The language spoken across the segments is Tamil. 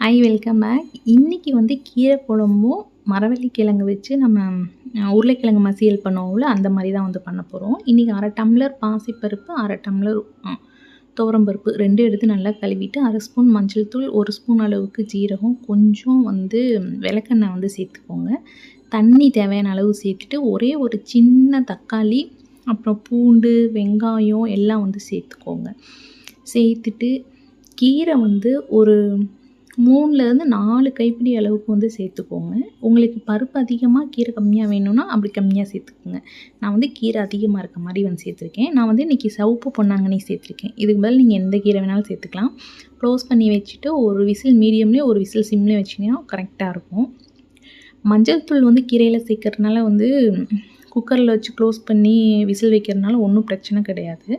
ஹாய் வெல்கம் பேக் இன்றைக்கி வந்து கீரை குழம்பும் மரவள்ளி கிழங்கு வச்சு நம்ம உருளைக்கிழங்கு மசியல் பண்ணுவோம்ல அந்த மாதிரி தான் வந்து பண்ண போகிறோம் இன்றைக்கி அரை டம்ளர் பாசிப்பருப்பு அரை டம்ளர் துவரம்பருப்பு ரெண்டும் எடுத்து நல்லா கழுவிட்டு அரை ஸ்பூன் மஞ்சள் தூள் ஒரு ஸ்பூன் அளவுக்கு ஜீரகம் கொஞ்சம் வந்து விளக்கெண்ணெய் வந்து சேர்த்துக்கோங்க. தண்ணி தேவையான அளவு சேர்த்துட்டு ஒரே ஒரு சின்ன தக்காளி அப்புறம் பூண்டு வெங்காயம் எல்லாம் வந்து சேர்த்துக்கோங்க. சேர்த்துட்டு கீரை வந்து ஒரு மூணுலேருந்து நாலு கைப்பிடி அளவுக்கு வந்து சேர்த்துக்கோங்க. உங்களுக்கு பருப்பு அதிகமாக கீரை கம்மியாக வேணும்னா அப்படி கம்மியாக சேர்த்துக்கோங்க. நான் வந்து கீரை அதிகமாக இருக்க மாதிரி வந்து சேர்த்துருக்கேன். நான் வந்து இன்றைக்கி சவுப்பு பொன்னாங்கண்ணி சேர்த்துருக்கேன். இதுக்கு பதில் நீங்கள் எந்த கீரை வேணாலும் சேர்த்துக்கலாம். க்ளோஸ் பண்ணி வச்சுட்டு ஒரு விசில் மீடியம்லேயே ஒரு விசில் சிம்லேயும் வச்சிங்கன்னா கரெக்டாக இருக்கும். மஞ்சள் தூள் வந்து கீரையில் சேர்க்கறதுனால வந்து குக்கரில் வச்சு க்ளோஸ் பண்ணி விசில் வைக்கிறதுனால ஒன்றும் பிரச்சனை கிடையாது.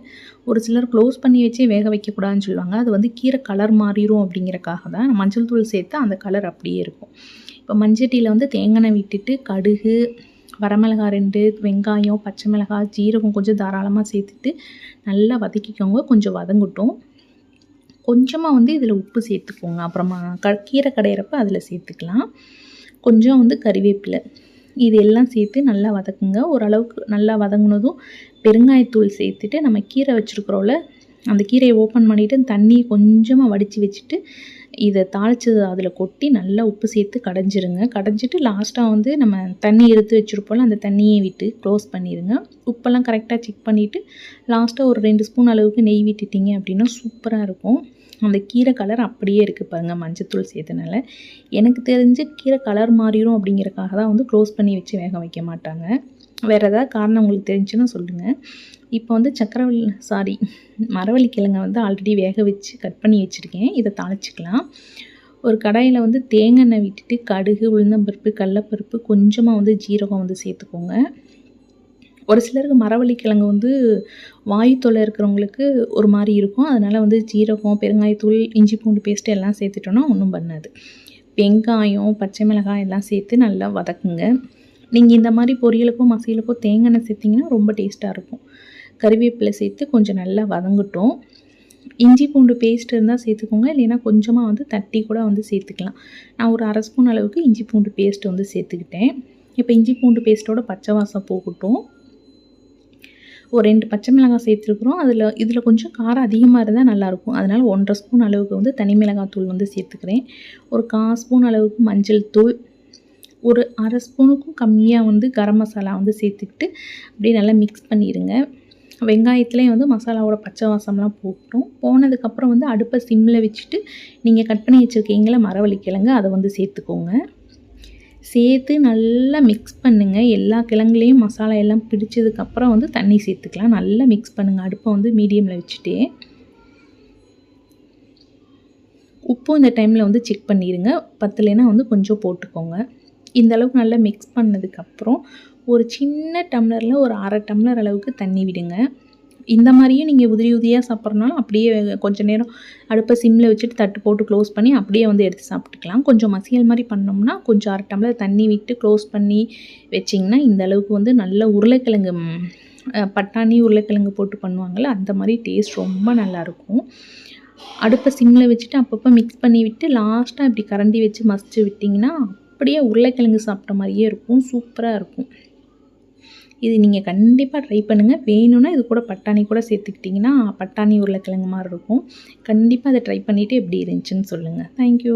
ஒரு சிலர் க்ளோஸ் பண்ணி வச்சே வேக வைக்கக்கூடாதுன்னு சொல்லுவாங்க. அது வந்து கீரை கலர் மாறிடும் அப்படிங்கிறக்காக தான் மஞ்சள் தூள் சேர்த்து அந்த கலர் அப்படியே இருக்கும். இப்போ மஞ்சட்டியில் வந்து தேங்காய் விட்டுட்டு கடுகு வரமிளகா ரெண்டு வெங்காயம் பச்சை மிளகாய் ஜீரகம் கொஞ்சம் தாராளமாக சேர்த்துட்டு நல்லா வதக்கிக்கோங்க. கொஞ்சம் வதங்கட்டும். கொஞ்சமாக வந்து இதில் உப்பு சேர்த்துக்கோங்க. அப்புறமா க கீரை கடையிறப்ப அதில் சேர்த்துக்கலாம். கொஞ்சம் வந்து கறிவேப்பிலை. இது எல்லாம் சேர்த்து நல்லா வதக்குங்க. ஓரளவுக்கு நல்லா வதங்கினதும் பெருங்காயத்தூள் சேர்த்துட்டு நம்ம கீரை வச்சுருக்குறோம்ல அந்த கீரையை ஓப்பன் பண்ணிவிட்டு தண்ணியை கொஞ்சமாக வடித்து வச்சுட்டு இதை தாளித்தது அதில் கொட்டி நல்லா உப்பு சேர்த்து கடைஞ்சிருங்க. கடைஞ்சிட்டு லாஸ்ட்டாக வந்து நம்ம தண்ணி எடுத்து வச்சுருப்போம்ல அந்த தண்ணியை விட்டு க்ளோஸ் பண்ணிடுங்க உப்பெல்லாம் கரெக்டாக செக் பண்ணிவிட்டு லாஸ்ட்டாக ஒரு ரெண்டு ஸ்பூன் அளவுக்கு நெய் விட்டுட்டிங்க அப்படின்னா சூப்பராக இருக்கும். அந்த கீரை கலர் அப்படியே இருக்குது பாருங்கள் மஞ்சத்தூள் சேர்த்தனால. எனக்கு தெரிஞ்சு கீரை கலர் மாறிடும் அப்படிங்கிறக்காக தான் வந்து க்ளோஸ் பண்ணி வச்சு வேக வைக்க மாட்டாங்க. வேறு ஏதாவது காரணம் உங்களுக்கு தெரிஞ்சுன்னா சொல்லுங்கள் இப்போ வந்து சக்கரவள்ளி சாரி மரவள்ளி வந்து ஆல்ரெடி வேக வச்சு கட் பண்ணி வச்சுருக்கேன். இதை தாளிச்சிக்கலாம். ஒரு கடாயில் வந்து தேங்காய் எண்ணெய் விட்டுட்டு கடுகு உளுந்தம்பருப்பு கடலப்பருப்பு கொஞ்சமாக வந்து ஜீரகம் வந்து சேர்த்துக்கோங்க. ஒரு சிலருக்கு மரவள்ளி கிழங்கு வந்து வாயு தொல்லை இருக்கிறவங்களுக்கு ஒரு மாதிரி இருக்கும். அதனால் வந்து ஜீரகம் பெருங்காயத்தூள் இஞ்சி பூண்டு பேஸ்ட்டு எல்லாம் சேர்த்துட்டோன்னா ஒன்றும் பண்ணாது. வெங்காயம் பச்சை மிளகாய் எல்லாம் சேர்த்து நல்லா வதக்குங்க. நீங்கள் இந்த மாதிரி பொரியலுக்கும் மசியலுக்கும் தேங்காய் எண்ணெய் சேர்த்திங்கன்னா ரொம்ப டேஸ்ட்டாக இருக்கும். கறிவேப்பிலை சேர்த்து கொஞ்சம் நல்லா வதங்கட்டும். இஞ்சி பூண்டு பேஸ்ட் இருந்தால் சேர்த்துக்கோங்க. இல்லைன்னா கொஞ்சமாக வந்து தட்டி கூட வந்து சேர்த்துக்கலாம். நான் ஒரு அரை ஸ்பூன் அளவுக்கு இஞ்சி பூண்டு பேஸ்ட் வந்து சேர்த்துக்கிட்டேன். இப்போ இஞ்சி பூண்டு பேஸ்ட்டோட பச்சை வாசம் போகட்டும். ஒரு ரெண்டு பச்சை மிளகாய் சேர்த்துருக்குறோம். அதில் இதில் கொஞ்சம் காரம் அதிகமாக இருந்தால் நல்லாயிருக்கும் அதனால் ஒன்றரை ஸ்பூன் அளவுக்கு வந்து தனி மிளகாய் தூள் வந்து சேர்த்துக்கிறேன். ஒரு கால் ஸ்பூன் அளவுக்கு மஞ்சள் தூள். ஒரு அரை ஸ்பூனுக்கும் கம்மியாக வந்து கரம் மசாலா வந்து சேர்த்துக்கிட்டு அப்படியே நல்லா மிக்ஸ் பண்ணிடுங்க வெங்காயத்துலேயும் வந்து மசாலாவோட பச்சை வாசம்லாம் போட்டுரும். போனதுக்கப்புறம் வந்து அடுப்பை சிம்மில் வச்சுட்டு நீங்கள் கட் பண்ணி வச்சுருக்கீங்களா மரவள்ளி கிழங்கு அதை வந்து சேர்த்துக்கோங்க. சேர்த்து நல்லா மிக்ஸ் பண்ணுங்கள் எல்லா கிழங்குலேயும் மசாலா எல்லாம் பிடிச்சதுக்கப்புறம் வந்து தண்ணி சேர்த்துக்கலாம். நல்லா மிக்ஸ் பண்ணுங்கள் அடுப்பை வந்து மீடியமில் வச்சுட்டே. உப்பும் இந்த டைமில் வந்து செக் பண்ணிடுங்க பத்துலேனா வந்து கொஞ்சம் போட்டுக்கோங்க. இந்த அளவுக்கு நல்லா மிக்ஸ் பண்ணதுக்கப்புறம் ஒரு சின்ன டம்ளரில் ஒரு அரை டம்ளர் அளவுக்கு தண்ணி விடுங்க. இந்த மாதிரியும் நீங்கள் உதிரி உதிரியாக சாப்பிட்றனாலும் அப்படியே கொஞ்சம் நேரம் அடுப்பை சிம்மில் வச்சுட்டு தட்டு போட்டு க்ளோஸ் பண்ணி அப்படியே வந்து எடுத்து சாப்பிட்டுக்கலாம். கொஞ்சம் மசியல் மாதிரி பண்ணோம்னா கொஞ்சம் அரை டம்ளர் தண்ணி விட்டு க்ளோஸ் பண்ணி வச்சிங்கன்னா இந்த அளவுக்கு வந்து நல்ல உருளைக்கிழங்கு பட்டாணி உருளைக்கிழங்கு போட்டு பண்ணுவாங்கள்ல அந்த மாதிரி டேஸ்ட் ரொம்ப நல்லாயிருக்கும் அடுப்பை சிம்மில் வச்சுட்டு அப்பப்போ மிக்ஸ் பண்ணி விட்டு லாஸ்ட்டாக இப்படி கரண்டி வச்சு மசிச்சு விட்டிங்கன்னா அப்படியே உருளைக்கிழங்கு சாப்பிட்ட மாதிரியே இருக்கும். சூப்பராக இருக்கும். இது நீங்கள் கண்டிப்பாக ட்ரை பண்ணுங்கள் வேணும்னா இது கூட பட்டாணி கூட சேர்த்துக்கிட்டிங்கன்னா பட்டாணி உருளைக்கிழங்கு மாதிரி இருக்கும். கண்டிப்பாக அதை ட்ரை பண்ணிவிட்டு எப்படி இருந்துச்சுன்னு சொல்லுங்கள் தேங்க்யூ